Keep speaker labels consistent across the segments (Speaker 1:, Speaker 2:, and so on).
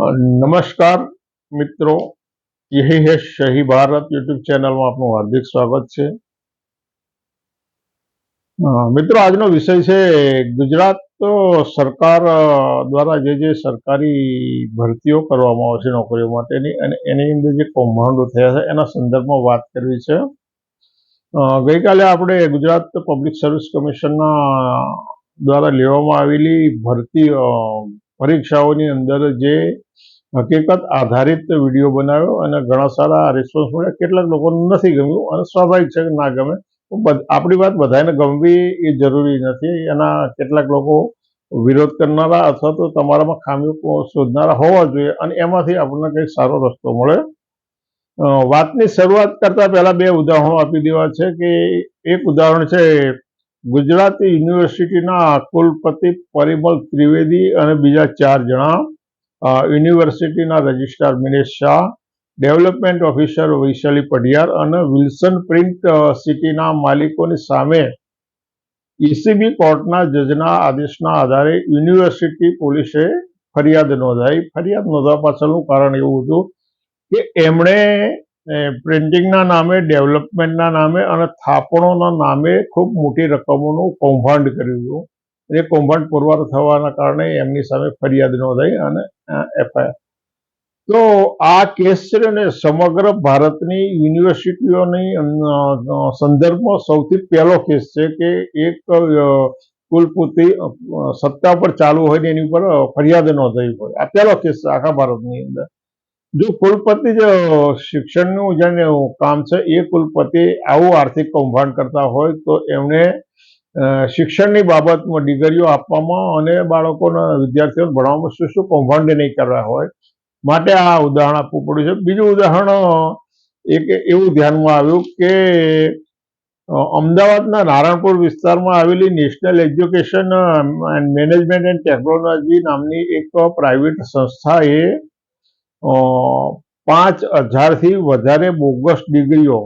Speaker 1: નમસ્કાર મિત્રો. યહી હે શહી ભારત યુટ્યુબ ચેનલમાં આપનું હાર્દિક સ્વાગત છે. મિત્રો, આજનો વિષય છે ગુજરાત સરકાર દ્વારા જે જે સરકારી ભરતીઓ કરવામાં આવે છે નોકરીઓ માટેની અને એની અંદર જે કૌભાંડો થયા છે એના સંદર્ભમાં વાત કરવી છે. ગઈકાલે આપણે ગુજરાત પબ્લિક સર્વિસ કમિશનના દ્વારા લેવામાં આવેલી ભરતી પરીક્ષાઓની અંદર જે હકીકત આધારિત વીડિયો બનાવ્યો અને ઘણા સારા રિસ્પોન્સ મળ્યા. કેટલાક લોકોને નથી ગમ્યું અને સ્વાભાવિક છે કે ના ગમે. આપણી વાત બધાને ગમવી એ જરૂરી નથી. એના કેટલાક લોકો વિરોધ કરનારા અથવા તો તમારામાં ખામીઓ શોધનારા હોવા જોઈએ અને એમાંથી આપણને કંઈક સારો રસ્તો મળે. વાતની શરૂઆત કરતા પહેલા બે ઉદાહરણો આપી દેવા છે કે એક ઉદાહરણ છે ગુજરાત યુનિવર્સિટીના કુલપતિ પરિમલ ત્રિવેદી અને બીજા ચાર જણા યુનિવર્સિટીના registrar Minesh Shah, development officer Vaishali Padhiyar અને વિલ્સન પ્રિન્ટ સિટીના માલિકોની સામે ઈસીબી કોર્ટના જજના આદેશના આધારે યુનિવર્સિટી પોલીસે ફરિયાદ નોંધાઈ. ફરિયાદ નોંધવા પાછળનું કારણ એવું હતું કે એમણે પ્રિન્ટિંગના નામે, ડેવલપમેન્ટના નામે અને થાપણોના નામે ખૂબ મોટી રકમોનું કૌભાંડ કર્યું હતું. એ કૌભાંડ પુરવાર થવાના કારણે એમની સામે ફરિયાદ નોંધાઈ અને એફઆઈઆર. તો આ કેસ છે ને સમગ્ર ભારતની યુનિવર્સિટીઓની સંદર્ભમાં સૌથી પહેલો કેસ છે કે એક કુલપતિ સત્તા પર ચાલુ હોય એની ઉપર ફરિયાદ નોંધાવી હોય. આ પહેલો કેસ છે આખા ભારતની અંદર. જો કુલપતિ જે શિક્ષણનું જેને કામ છે, એ કુલપતિ આવું આર્થિક કૌભાંડ કરતા હોય તો એમણે શિક્ષણની બાબતમાં ડિગ્રીઓ આપવામાં અને બાળકોના વિદ્યાર્થીઓને ભણાવવામાં શું શું કૌભાંડ નહીં કરવા હોય, માટે આ ઉદાહરણ આપવું પડ્યું છે. બીજું ઉદાહરણ એક એવું ધ્યાનમાં આવ્યું કે અમદાવાદના નારણપુર વિસ્તારમાં આવેલી national education and management and technology નામની એક પ્રાઇવેટ સંસ્થાએ પાંચ હજારથી વધારે બોગસ ડિગ્રીઓ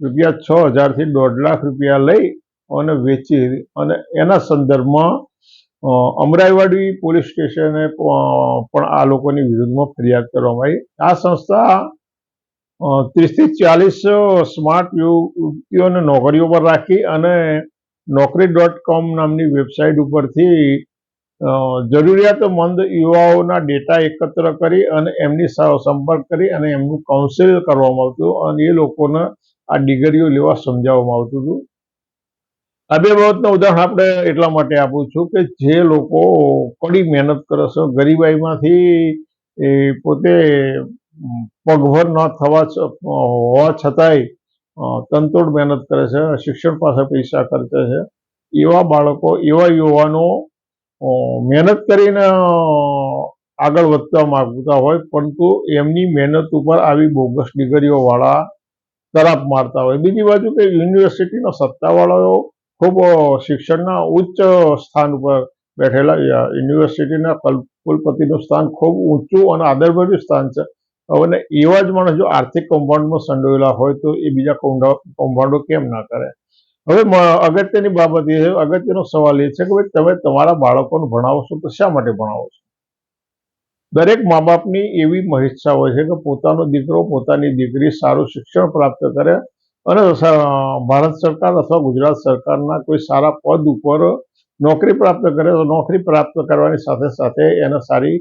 Speaker 1: રૂપિયા છ હજારથી દોઢ લાખ રૂપિયા લઈ અને વેચી અને એના સંદર્ભમાં અમરાઈવાડી પોલીસ સ્ટેશને પણ આ લોકોની વિરુદ્ધમાં ફરિયાદ કરવામાં આવી. આ સંસ્થા ત્રીસથી ચાલીસ સ્માર્ટ યુવતીઓને નોકરીઓ પર રાખી અને નોકરી ડોટ કોમ નામની વેબસાઇટ ઉપરથી જરૂરિયાતમંદ યુવાઓના ડેટા એકત્ર કરી અને એમની સંપર્ક કરી અને એમનું કાઉન્સિલ કરવામાં આવતું અને એ લોકોને આ ડિગ્રીઓ લેવા સમજાવવામાં આવતું હતું. આ બે બાબતનું ઉદાહરણ આપણે એટલા માટે આપું છું કે જે લોકો કડી મહેનત કરે છે, ગરીબાઈમાંથી એ પોતે પગભર ન થવા હોવા છતાંય તંતોડ મહેનત કરે છે, શિક્ષણ પાસે પૈસા ખર્ચે છે. એવા બાળકો, એવા યુવાનો મહેનત કરીને આગળ વધવા માગતા હોય, પરંતુ એમની મહેનત ઉપર આવી બોગસ ડિગ્રીઓ વાળા તરાપ મારતા હોય. બીજી બાજુ કે યુનિવર્સિટીના સત્તાવાળાઓ ખૂબ શિક્ષણના ઉચ્ચ સ્થાન ઉપર બેઠેલા. યુનિવર્સિટીના કલ- કુલપતિનું સ્થાન ખૂબ ઊંચું અને આદરભર્યું સ્થાન છે. અને એવા જ માણસ જો આર્થિક કૌભાંડમાં સંડોયેલા હોય તો એ બીજા કૌભાંડો કેમ ના કરે? હવે અગત્યની બાબત એ અગત્યનો સવાલ એ છે કે ભાઈ તમે તમારા બાળકોને ભણાવો છો તો શા માટે ભણાવો છો? દરેક મા બાપની એવી મહિચ્છા હોય છે કે પોતાનો દીકરો, પોતાની દીકરી સારું શિક્ષણ પ્રાપ્ત કરે અને ભારત સરકાર અથવા ગુજરાત સરકારના કોઈ સારા પદ ઉપર નોકરી પ્રાપ્ત કરે તો નોકરી પ્રાપ્ત કરવાની સાથે સાથે એને સારી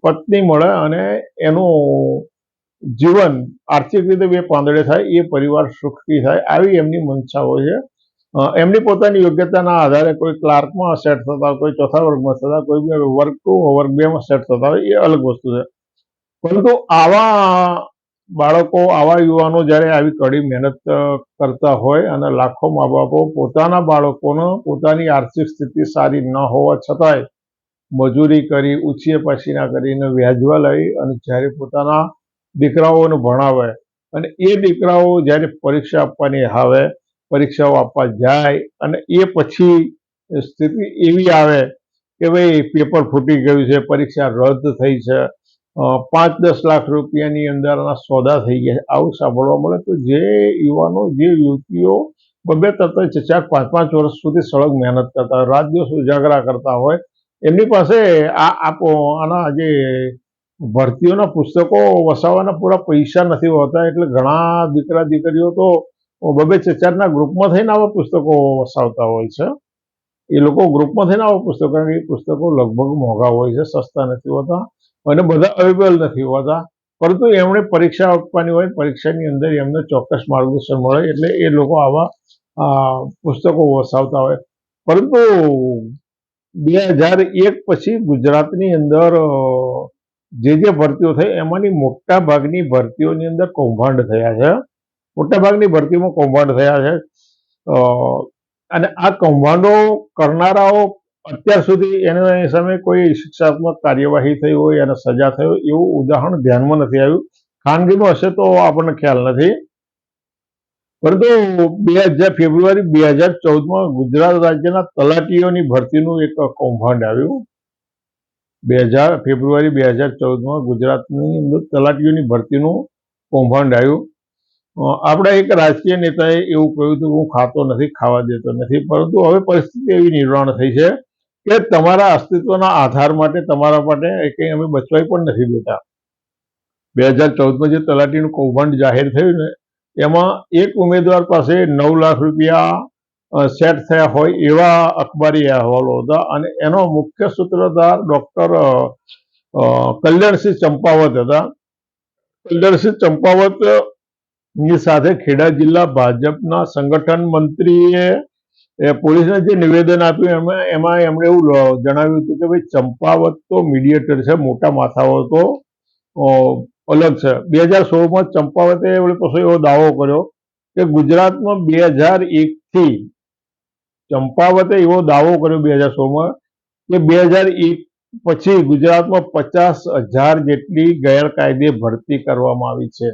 Speaker 1: પત્ની મળે અને એનું જીવન આર્થિક રીતે બે પાંદડે થાય, એ પરિવાર સુખી થાય, આવી એમની મનસાઓ છે. એમની પોતાની યોગ્યતાના આધારે કોઈ ક્લાર્કમાં સેટ થતા હોય, કોઈ ચોથા વર્ગમાં થતા કોઈ વર્ગ ટુ, વર્ગ બેમાં સેટ થતા હોય, એ અલગ વસ્તુ છે. પરંતુ આવા બાળકો, આવા યુવાનો જ્યારે આવી કડી મહેનત કરતા હોય અને લાખો મા બાપો પોતાના બાળકોનો પોતાની આર્થિક સ્થિતિ સારી ન હોવા છતાંય મજૂરી કરી ઉછીએ પછીના કરીને વ્યાજવા લઈ અને જ્યારે પોતાના દીકરાઓને ભણાવે અને એ દીકરાઓ જ્યારે પરીક્ષા આપવાની આવે, પરીક્ષાઓ આપવા જાય અને એ પછી સ્થિતિ એવી આવે કે ભાઈ પેપર ફૂટી ગયું છે, પરીક્ષા રદ થઈ છે પાંચ દસ લાખ રૂપિયાની અંદરના સોદા થઈ ગયા છે. આવું સાંભળવા મળે તો જે યુવાનો, જે યુવતીઓ બબે ત્રણ છે ચાર, પાંચ પાંચ વર્ષ સુધી સળગ મહેનત કરતા હોય, રાત દિવસ ઉજાગરા કરતા હોય, એમની પાસે આ આપો, આના જે ભરતીઓના પુસ્તકો વસાવવાના પૂરા પૈસા નથી હોતા, એટલે ઘણા દીકરા, દીકરીઓ તો બબે ચચારના ગ્રુપમાં થઈને આવા પુસ્તકો વસાવતા હોય છે. એ લોકો ગ્રુપમાં થઈને આવા પુસ્તકો, કારણ એ પુસ્તકો લગભગ મોંઘા હોય છે, સસ્તા નથી હોતા અને બધા અવેલેબલ નથી હોતા. પરંતુ એમણે પરીક્ષા આપવાની હોય, પરીક્ષાની અંદર એમને ચોક્કસ માર્ગદર્શન મળે, એટલે એ લોકો આવા પુસ્તકો વસાવતા હોય. પરંતુ બે હજાર એક પછી ગુજરાતની અંદર જે જે ભરતીઓ થઈ, એમાંની મોટા ભાગની ભરતીઓની અંદર કૌભાંડ થયા છે. મોટા ભાગની ભરતીઓમાં કૌભાંડ થયા છે. અને આ કૌભાંડો કરનારાઓ અત્યાર સુધી એની સામે કોઈ શિક્ષાત્મક કાર્યવાહી થઈ હોય અને સજા થઈ હોય, એવું ઉદાહરણ ધ્યાનમાં નથી આવ્યું. ખાનગીમાં હશે તો આપણને ખ્યાલ નથી. પરંતુ બે હજાર ફેબ્રુઆરી બે હજાર ચૌદમાં ગુજરાત રાજ્યના તલાટીઓની ભરતીનું એક કૌભાંડ આવ્યું. બે હજાર ફેબ્રુઆરી બે હજાર ચૌદમાં ગુજરાતની તલાટીઓની ભરતીનું કૌભાંડ આવ્યું. આપણા એક રાજકીય નેતાએ એવું કહ્યું હતું હું ખાતો નથી, ખાવા દેતો નથી, પરંતુ હવે પરિસ્થિતિ એવી નિર્માણ થઈ છે કે તમારા અસ્તિત્વના આધાર માટે તમારા માટે કંઈ અમે બચવાઈ પણ નથી દેતા. બે હજાર ચૌદમાં જે તલાટીનું કૌભાંડ જાહેર થયું ને, એમાં એક ઉમેદવાર પાસે નવ લાખ રૂપિયા સેટ થયા હોય એવા અખબારી અહેવાલો હતા અને એનો મુખ્ય સૂત્રધાર ડોક્ટર કલ્યાણસિંહ ચંપાવત હતા. કલ્યાણસિંહ ચંપાવતની સાથે ખેડા જિલ્લા ભાજપના સંગઠન મંત્રીએ, એ પોલીસને જે નિવેદન આપ્યું એમાં એમાં એમણે એવું જણાવ્યું હતું કે ભાઈ ચંપાવત તો મીડિયેટર છે, મોટા માથાઓ તો અલગ છે. બે હજાર સોળમાં ચંપાવતે પછી એવો દાવો કર્યો કે ગુજરાતમાં બે હજાર એકથી ચંપાવતે એવો દાવો કર્યો બે હજાર સોળમાં કે બે હજાર એક પછી ગુજરાતમાં પચાસ હજાર જેટલી ગેરકાયદે ભરતી કરવામાં આવી છે.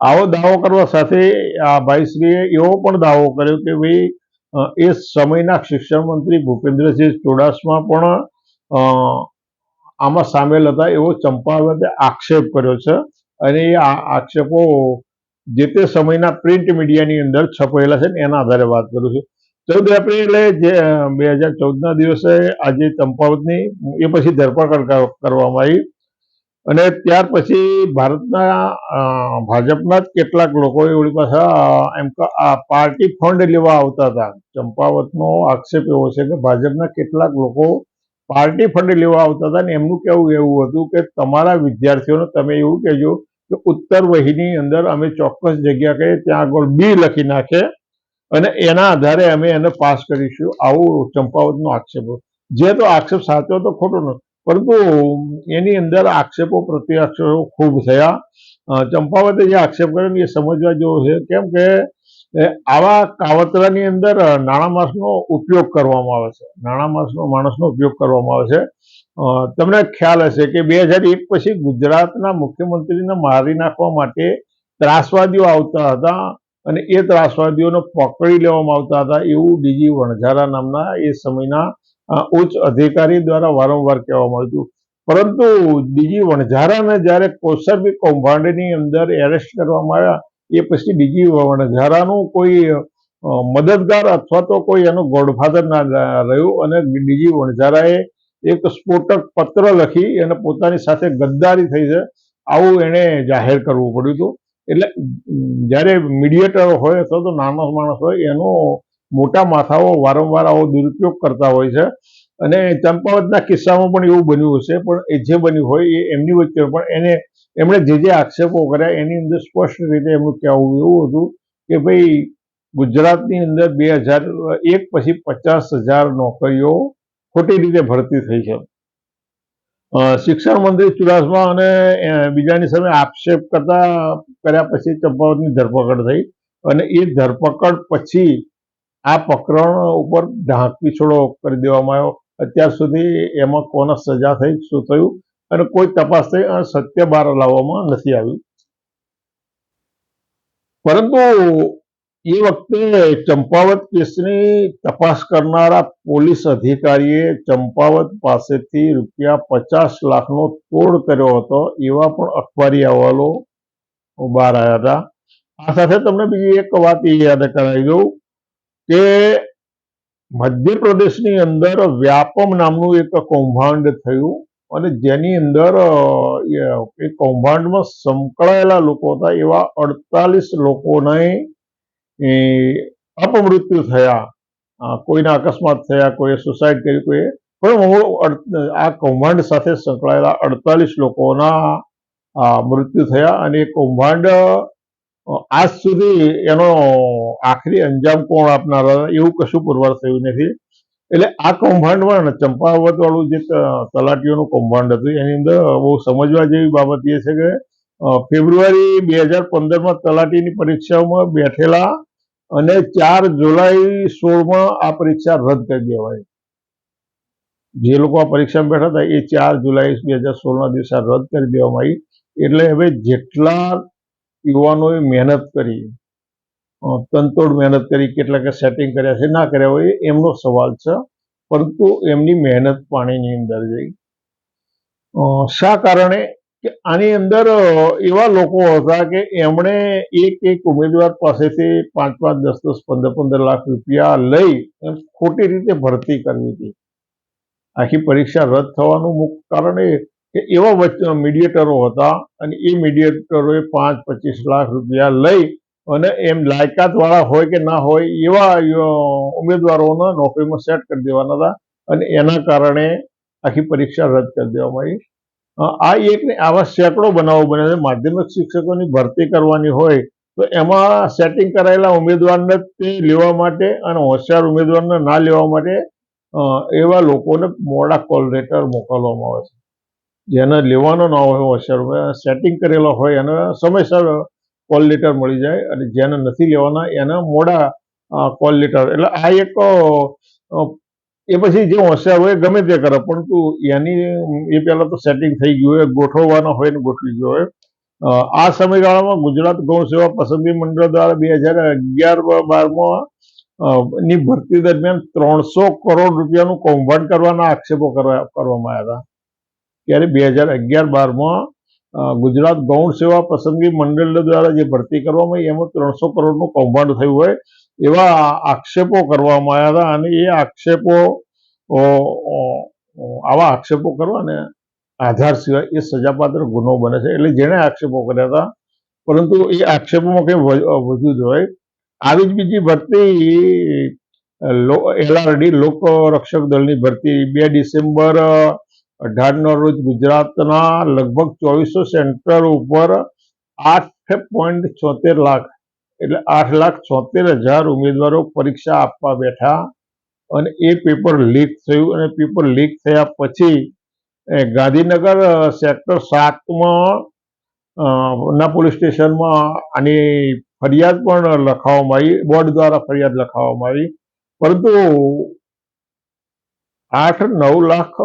Speaker 1: આવો દાવો કરવા સાથે આ ભાઈશ્રીએ એવો પણ દાવો કર્યો કે ભાઈ એ સમયના શિક્ષણ મંત્રી ભૂપેન્દ્રસિંહ ચુડાસમા પણ આમાં સામેલ હતા એવો ચંપાવતે આક્ષેપ કર્યો છે. અને એ આક્ષેપો જે તે સમયના પ્રિન્ટ મીડિયાની અંદર છપાયેલા છે એના આધારે વાત કરું છું. ચૌદ એપ્રિલે જે બે હજાર ચૌદના દિવસે આજે ચંપાવતની, એ પછી ધરપકડ કર- કરવામાં આવી. અને ત્યાર પછી ભારતના ભાજપના જ કેટલાક લોકો એવડી પાસે એમ આ પાર્ટી ફંડ લેવા આવતા હતા. ચંપાવતનો આક્ષેપ એવો છે કે ભાજપના કેટલાક લોકો પાર્ટી ફંડ લેવા આવતા હતા ને એમનું કેવું, એવું હતું કે તમારા વિદ્યાર્થીઓને તમે એવું કહેજો કે ઉત્તર વહીની અંદર અમે ચોક્કસ જગ્યા કહીએ ત્યાં આગળ બી લખી નાખે. અને એના આધારે અમે એને પાસ કરીશું. આવું ચંપાવતનો આક્ષેપ. જે તો આક્ષેપ સાચો તો ખોટો નથી પરંતુ એની અંદર આક્ષેપો પ્રત્યે ખૂબ થયા. ચંપાવતે જે આક્ષેપ કર્યો એ સમજવા જેવો છે. કેમ કે આવા કાવતરાની અંદર નાણામાસનો ઉપયોગ કરવામાં આવે છે. નાણાં માસનો માણસનો ઉપયોગ કરવામાં આવે છે. તમને ખ્યાલ હશે કે બે હજાર એક પછી ગુજરાતના મુખ્યમંત્રીને મારી નાખવા માટે ત્રાસવાદીઓ આવતા હતા. અને એ ત્રાસવાદીઓને પકડી લેવામાં આવતા હતા એવું ડીજી વણઝારા નામના એ સમયના ઉચ્ચ અધિકારી દ્વારા વારંવાર કહેવામાં આવ્યું પરંતુ ડીજી વણઝારાને જ્યારે કોસરબી કૌભાંડની અંદર એરેસ્ટ કરવામાં આવ્યા, એ પછી ડીજી વણઝારાનું કોઈ મદદગાર અથવા તો કોઈ એનો ગોડફાધર ના રહ્યું અને ડીજી વણઝારાએ એક સ્ફોટક પત્ર લખી અને પોતાની સાથે ગદ્દારી થઈ છે. આવું એણે જાહેર કરવું પડ્યું હતું. એટલે જ્યારે મીડિયેટર હોય અથવા તો નાનો માણસ હોય, એનો મોટા માથાઓ વારંવાર આવો દુરુપયોગ કરતા હોય છે. અને ચંપાવતના કિસ્સામાં પણ એવું બન્યું હશે, પણ એ જે બન્યું હોય એ એમની વચ્ચે પણ એને એમણે જે જે આક્ષેપો કર્યા, એની અંદર સ્પષ્ટ રીતે એમનું કહેવું એવું હતું કે ભાઈ ગુજરાતની અંદર બે હજાર એક પછી પચાસ હજાર નોકરીઓ ખોટી રીતે ભરતી થઈ છે. શિક્ષણ મંત્રી ચુડાસમા અને બીજાની સામે આક્ષેપ કરતા, કર્યા પછી ચંપાવતની ધરપકડ થઈ અને એ ધરપકડ પછી આ પ્રકરણ ઉપર ઢાંકી છોડો કરી દેવામાં આવ્યો. અત્યાર સુધી એમાં કોને સજા થઈ શું થયું અને કોઈ તપાસ થઈ અને સત્ય બહાર લાવવામાં નથી આવ્યું પરંતુ એ વખતે ચંપાવત કેસની તપાસ કરનારા પોલીસ અધિકારીએ ચંપાવત પાસેથી રૂપિયા પચાસ લાખનો તોડ કર્યો હતો, એવા પણ અખબારી અહેવાલો બહાર આવ્યા હતા. આ સાથે તમને બીજી એક વાત એ યાદ કરાવી દઉં કે મધ્યપ્રદેશની અંદર વ્યાપમ નામનું એક કૌભાંડ થયું અને જેની અંદર એ કૌભાંડમાં સંકળાયેલા લોકો હતા એવા અડતાલીસ લોકોને એ અપમૃત્યુ થયા કોઈના અકસ્માત થયા, કોઈએ સુસાઇડ કરી કોઈએ પણ હું આ કૌભાંડ સાથે સંકળાયેલા અડતાલીસ લોકોના મૃત્યુ થયા અને એ કૌભાંડ આજ સુધી એનો આખરી અંજામ કોણ આપનાર, એવું કશું પુરવાર થયું નથી. એટલે આ કૌભાંડમાં ચંપાવત વાળું જે તલાટીઓનું કૌભાંડ હતું, એની અંદર બહુ સમજવા જેવી બાબત એ છે કે ફેબ્રુઆરી બે હજાર પંદરમાં તલાટીની પરીક્ષાઓમાં બેઠેલા અને ચાર જુલાઈ સોળમાં આ પરીક્ષા રદ કરી દેવાય જે લોકો આ પરીક્ષામાં બેઠા હતા, એ ચાર જુલાઈ બે હજાર સોળના દિવસે રદ કરી દેવામાં આવી. એટલે હવે જેટલા યુવાનોએ મહેનત કરી તનતોડ મહેનત કરી કેટલાકે સેટિંગ કર્યા છે, ના કર્યા હોય, એમનો સવાલ છે. પરંતુ એમની મહેનત પાણીની અંદર જઈ. શા કારણે કે આની અંદર એવા લોકો હતા કે એમણે એક એક ઉમેદવાર પાસેથી પાંચ પાંચ, દસ દસ, પંદર પંદર લાખ રૂપિયા લઈ એમ ખોટી રીતે ભરતી કરવી હતી. આખી પરીક્ષા રદ થવાનું મુખ્ય કારણ એ કે એવા વચ્ચે મીડિયેટરો હતા અને એ મીડિયેટરોએ પાંચ પચીસ લાખ રૂપિયા લઈ અને એમ લાયકાત વાળા હોય કે ના હોય એવા ઉમેદવારોના નોકરીમાં સેટ કરી દેવાના હતા અને એના કારણે આખી પરીક્ષા રદ કરી દેવામાં આવી. આ એક આવા સેંકડો બનાવો બને છે. માધ્યમિક શિક્ષકોની ભરતી કરવાની હોય તો એમાં સેટિંગ કરાયેલા ઉમેદવારને લેવા માટે અને હોશિયાર ઉમેદવારને ના લેવા માટે એવા લોકોને મોડા કોલ લેટર મોકલવામાં આવે છે. જેને લેવાનો ના હોય, હોશિયાર સેટિંગ કરેલો હોય એને સમયસર કોલ લેટર મળી જાય અને જેને નથી લેવાના એને મોડા કોલ લેટર એટલે આ એક એ પછી જે હોશિયાર હોય ગમે તે કરે પરંતુ એની, એ પહેલા તો સેટિંગ થઈ ગયું હોય, ગોઠવવાના હોય ને ગોઠવી ગયો હોય. આ સમયગાળામાં ગુજરાત ગૌ સેવા પસંદગી મંડળ દ્વારા બે હજાર અગિયાર બારમાં ની ભરતી દરમિયાન ત્રણસો કરોડ રૂપિયાનું કૌભાંડ કરવાના આક્ષેપો કરવા, કરવામાં આવ્યા હતા. ત્યારે બે હજાર અગિયાર બારમાં ગુજરાત ગૌણ સેવા પસંદગી મંડળ દ્વારા જે ભરતી કરવામાં આવી, એમાં ત્રણસો કરોડનું કૌભાંડ થયું હોય. એવા આક્ષેપો કરવામાં આવ્યા હતા અને એ આક્ષેપો આવા આક્ષેપો કરવાને આધાર સિવાય એ સજાપાત્ર ગુનો બને છે. એટલે જેણે આક્ષેપો કર્યા હતા, પરંતુ એ આક્ષેપોમાં કંઈ વધુ જ હોય. આવી જ બીજી ભરતી એલઆરડી લોક રક્ષક દળની ભરતી બે ડિસેમ્બર અઢારના રોજ ગુજરાતના લગભગ ચોવીસો સેન્ટર ઉપર આઠ પોઈન્ટ છોતેર લાખ એટલે આઠ લાખ છોતેર હજાર ઉમેદવારો પરીક્ષા આપવા બેઠા અને એ પેપર લીક થયું અને પેપર લીક થયા પછી ગાંધીનગર સેક્ટર સાતમાં ના પોલીસ સ્ટેશનમાં આની ફરિયાદ પણ લખાવવામાં આવી, બોર્ડ દ્વારા ફરિયાદ લખાવવામાં આવી. પરંતુ આઠ નવ લાખ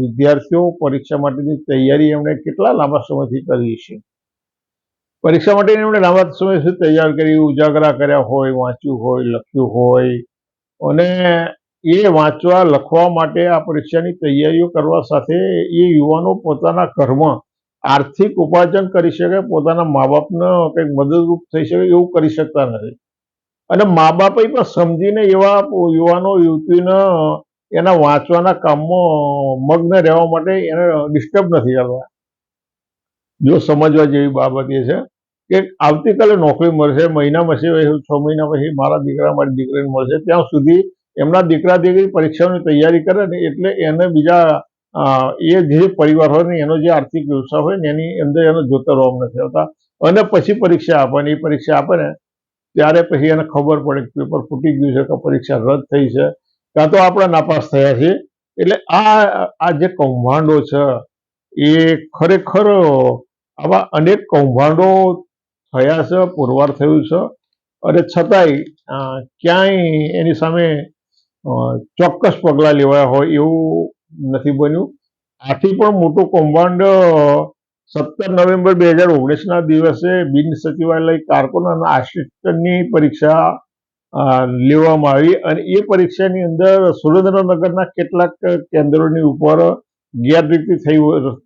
Speaker 1: વિદ્યાર્થીઓ પરીક્ષા માટેની તૈયારી એમણે કેટલા લાંબા સમયથી કરી છે? પરીક્ષા માટે એમણે લાંબા સમયથી તૈયાર કરી, ઉજાગરા કર્યા હોય, વાંચ્યું હોય, લખ્યું હોય. અને એ વાંચવા, લખવા માટે આ પરીક્ષાની તૈયારીઓ કરવા સાથે એ યુવાનો પોતાના ઘરમાં આર્થિક ઉપાર્જન કરી શકે, પોતાના મા બાપને કંઈક મદદરૂપ થઈ શકે એવું કરી શકતા નથી. અને મા બાપે પણ સમજીને એવા યુવાનો, યુવતીને એના વાંચવાના કામમાં મગ્ન રહેવા માટે એને ડિસ્ટર્બ નથી કરવા જો સમજવા જેવી બાબત એ છે કે આવતીકાલે નોકરી મળશે, મહિના પછી છ મહિના પછી મારા દીકરા, મારી દીકરીને મળશે. ત્યાં સુધી એમના દીકરા દીકરી પરીક્ષાની તૈયારી કરે ને એટલે એને બીજા એ જે પરિવાર હોય ને, એનો જે આર્થિક વ્યવસાય હોય ને, એની અંદર એનો જોતા રહેવા નથી આવતા. અને પછી પરીક્ષા આપવાની, એ પરીક્ષા આપે ને, ત્યારે પછી એને ખબર પડે કે પેપર ફૂટી ગયું છે કે પરીક્ષા રદ થઈ છે. કાં તો આપણે નાપાસ થયા છીએ. એટલે આ આ જે કૌભાંડો છે, એ ખરેખર આવા અનેક કૌભાંડો થયા છે પુરવાર થયું છે. અને છતાંય ક્યાંય એની સામે ચોક્કસ પગલાં લેવાયા હોય એવું નથી બન્યું. આથી પણ મોટું કૌભાંડ સત્તર નવેમ્બર બે હજાર ઓગણીસના દિવસે બિન સચિવાલય કારકુન અને આસિસ્ટન્ટની પરીક્ષા લેવામાં આવી અને એ પરીક્ષાની અંદર સુરેન્દ્રનગરના કેટલાક કેન્દ્રોની ઉપર ગેરરીતિ થઈ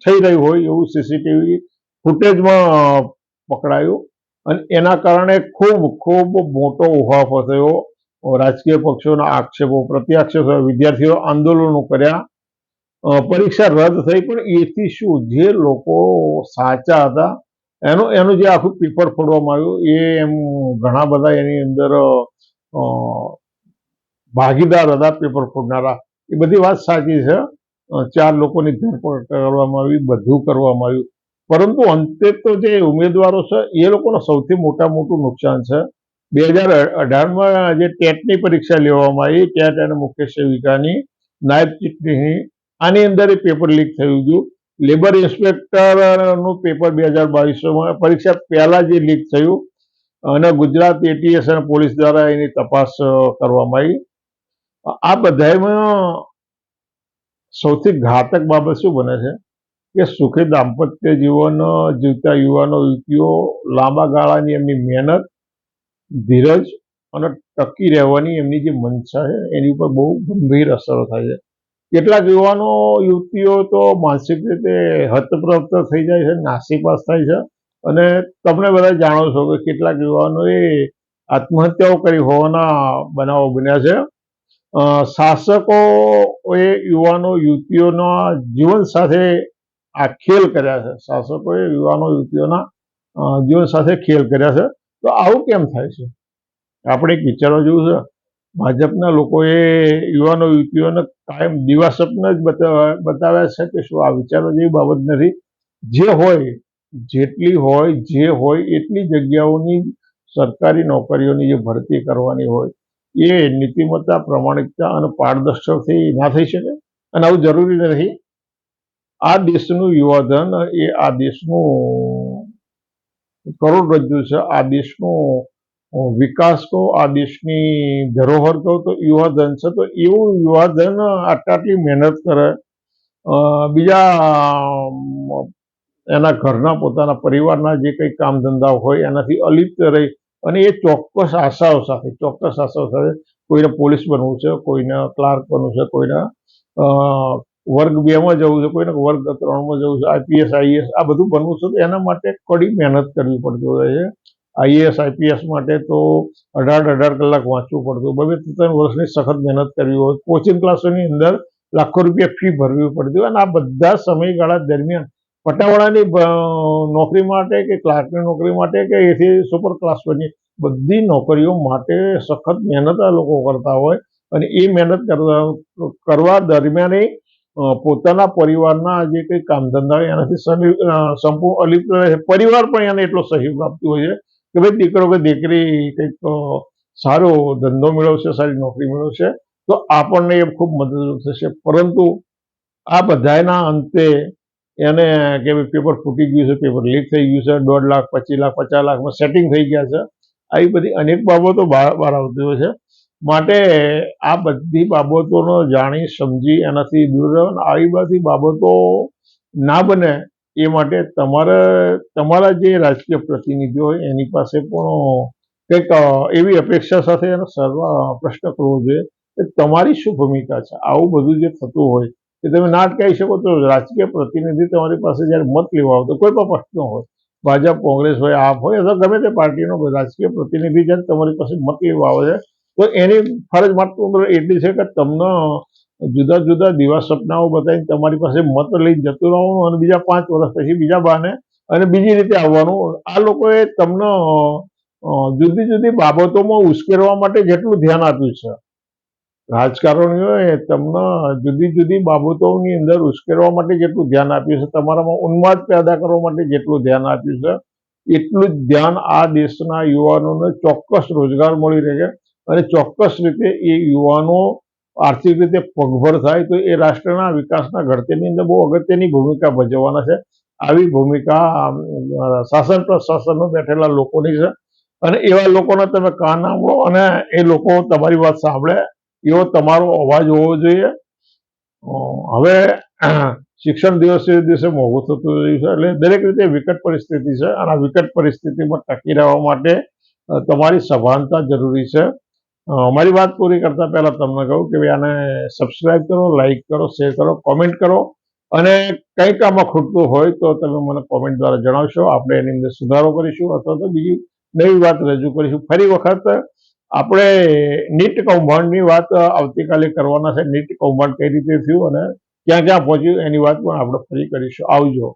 Speaker 1: થઈ રહી હોય એવું સીસીટીવી ફૂટેજમાં પકડાયું. અને એના કારણે ખૂબ ખૂબ મોટો ઉહાફો થયો રાજકીય પક્ષોના આક્ષેપો, પ્રત્યાક્ષેપો, વિદ્યાર્થીઓ આંદોલનો કર્યા. પરીક્ષા રદ થઈ, પણ એથી શું? જે લોકો સાચા હતા, એનું એનું જે આખું પેપર ફોડવામાં આવ્યું, એ એમ ઘણા બધા એની અંદર ભાગીદાર હતા પેપર ફોડનારા. એ બધી વાત સાચી છે. ચાર લોકોની ધરપકડ કરવામાં આવી, બધું કરવામાં આવ્યું. પરંતુ અંતે તો જે ઉમેદવારો છે, એ લોકોનો સૌથી મોટા મોટું નુકસાન છે. બે હજાર અઢારમાં જે ટેટની પરીક્ષા લેવામાં આવી ટેટ અને મુખ્ય સેવિકાની, નાયબ ચૂંટણીની, આની અંદર એ પેપર લીક થયું હતું. લેબર ઇન્સ્પેક્ટરનું પેપર બે હજાર બાવીસમાં, પરીક્ષા પહેલા જે લીક થયું, અને ગુજરાત એટીએસ અને પોલીસ દ્વારા એની તપાસ કરવામાં આવી. આ બધામાં સૌથી ઘાતક બાબત શું બને છે? કે સુખી દાંપત્ય જીવન, જીવતા યુવાનો, યુવતીઓ લાંબા ગાળાની એમની મહેનત, ધીરજ અને ટકી રહેવાની એમની જે મનસા છે, એની ઉપર બહુ ગંભીર અસરો થાય છે. કેટલાક યુવાનો, યુવતીઓ તો માનસિક રીતે હતપ્રપ્ત થઈ જાય છે નાસીપાસ થાય છે અને તમને બધા જાણો છો કે કેટલાક યુવાનોએ આત્મહત્યાઓ કરી હોવાના બનાવો બન્યા છે. શાસકો એ યુવાનો, યુવતીઓના જીવન સાથે આ ખેલ કર્યા છે. શાસકોએ યુવાનો, યુવતીઓના જીવન સાથે ખેલ કર્યા છે. તો આવું કેમ થાય છે? આપણે એક વિચારવા જેવું છે. ભાજપના લોકોએ યુવાનો, યુવતીઓને કાયમ દિવાસ્વપ્ન જ બતાવ્યા છે કે શું આ વિચારવા જેવી બાબત નથી. જે હોય, જેટલી હોય, જે હોય, એટલી જગ્યાઓની સરકારી નોકરીઓની જે ભરતી કરવાની હોય, એ નીતિમત્તા, પ્રમાણિકતા અને પારદર્શકથી ના થઈ શકે. અને આવું જરૂરી નથી. આ દેશનું યુવાધન એ આ દેશનું કરોડરજ્જુ છે. આ દેશનો વિકાસ કહો આ દેશની ધરોહર કહો તો યુવાધન છે. તો એવું યુવાધન આટલા આટલી મહેનત કરે બીજા એના ઘરના પોતાના પરિવારના જે કંઈ કામ ધંધા હોય એનાથી અલિપ્ત રહી અને એ ચોક્કસ આશાઓ સાથે, ચોક્કસ આશાઓ સાથે કોઈને પોલીસ બનવું છે, કોઈને ક્લાર્ક બનવું છે, કોઈને વર્ગ બેમાં જવું છે, કોઈને વર્ગ ત્રણમાં જવું છે, આઈપીએસ, આઈએસ, આ બધું બનવું છે તો એના માટે કડી મહેનત કરવી પડતી હોય છે. આઈએએસ, આઈપીએસ માટે તો અઢાર અઢાર કલાક વાંચવું પડતું બબે, ત્રણ વર્ષની સખત મહેનત કરવી હોય. કોચિંગ ક્લાસોની અંદર લાખો રૂપિયા ફી ભરવી પડતી હોય અને આ બધા સમયગાળા દરમિયાન પટાવાળાની નોકરી માટે કે ક્લાર્કની નોકરી માટે કે એથી સુપર ક્લાસ બની, બધી નોકરીઓ માટે સખત મહેનત આ લોકો કરતા હોય. અને એ મહેનત કરવા દરમિયાન પોતાના પરિવારના જે કંઈ કામ ધંધા એનાથી સંપૂર્ણ અલિપ્ત રહે છે. પરિવાર પણ એને એટલો સહયોગ આપતું હોય છે કે ભાઈ, દીકરો કે દીકરી કંઈક સારો ધંધો મેળવશે, સારી નોકરી મેળવશે, તો આપણને એ ખૂબ મદદરૂપ થશે. પરંતુ આ બધાના અંતે એને કે પેપર ફૂટી ગયું છે, પેપર લીક થઈ ગયું છે, દોઢ લાખ, પચીસ લાખ, પચાસ લાખમાં સેટિંગ થઈ ગયા છે. આવી બધી અનેક બાબતો બહાર આવતી હોય છે. માટે આ બધી બાબતોનો જાણી, સમજી એનાથી દૂર રહેવાનું આવી બધી બાબતો ના બને એ માટે તમારે, તમારા જે રાજકીય પ્રતિનિધિઓ હોય એની પાસે પણ કંઈક એવી અપેક્ષા સાથે એનો સર્વ પ્રશ્ન કરવો જોઈએ કે તમારી શું ભૂમિકા છે? આવું બધું જે થતું હોય કે તમે ના અટકાવી શકો તો રાજકીય પ્રતિનિધિ તમારી પાસે જ્યારે મત લેવા આવતો કોઈ પણ પ્રશ્ન હોય, ભાજપ, કોંગ્રેસ હોય, આપ હોય અથવા ગમે તે પાર્ટીનો રાજકીય પ્રતિનિધિ જ્યારે તમારી પાસે મત લેવા આવે છે તો એની ફરજ માત્ર એટલી છે કે તમને જુદા જુદા દિવા સપનાઓ બતાવીને તમારી પાસે મત લઈને જતું રહેવાનું અને બીજા પાંચ વર્ષ પછી બીજા બાને અને બીજી રીતે આવવાનું. આ લોકોએ તમને જુદી જુદી બાબતોમાં ઉશ્કેરવા માટે જેટલું ધ્યાન આપ્યું છે. રાજકારણીઓએ તમને જુદી જુદી બાબતોની અંદર ઉશ્કેરવા માટે જેટલું ધ્યાન આપ્યું છે, તમારામાં ઉન્માદ પેદા કરવા માટે જેટલું ધ્યાન આપ્યું છે, એટલું જ ધ્યાન આ દેશના યુવાનોને ચોક્કસ રોજગાર મળી રહે. અને ચોક્કસ રીતે એ યુવાનો આર્થિક રીતે પગભર થાય તો એ રાષ્ટ્રના વિકાસના ઘડતરની અંદર બહુ અગત્યની ભૂમિકા ભજવવાના છે. આવી ભૂમિકા શાસન પ્રશાસનમાં બેઠેલા લોકોની છે. અને એવા લોકોને તમે કાન સાંભળો અને એ લોકો તમારી વાત સાંભળે એવો તમારો અવાજ હોવો જોઈએ. હવે શિક્ષણ દિવસે દિવસે મોંઘું થતું રહ્યું છે એટલે દરેક રીતે વિકટ પરિસ્થિતિ છે અને આ વિકટ પરિસ્થિતિમાં ટકી રહેવા માટે તમારી સભાનતા જરૂરી છે. અમારી વાત પૂરી કરતા પહેલા તમને કહું કે ભાઈ આને સબસ્ક્રાઇબ કરો લાઈક કરો શેર કરો કોમેન્ટ કરો. અને કંઈક આમાં ખૂટતું હોય તો તમે મને કોમેન્ટ દ્વારા જણાવશો. આપણે એની અંદર સુધારો કરીશું અથવા તો બીજી નવી વાત રજૂ કરીશું. ફરી વખત આપણે નીટ કૌભાંડની વાત આવતીકાલે કરવાના છે. નીટ કૌભાંડ કઈ રીતે થયું અને ક્યાં ક્યાં પહોંચ્યું એની વાત પણ આપણે ફરી કરીશું. આવજો.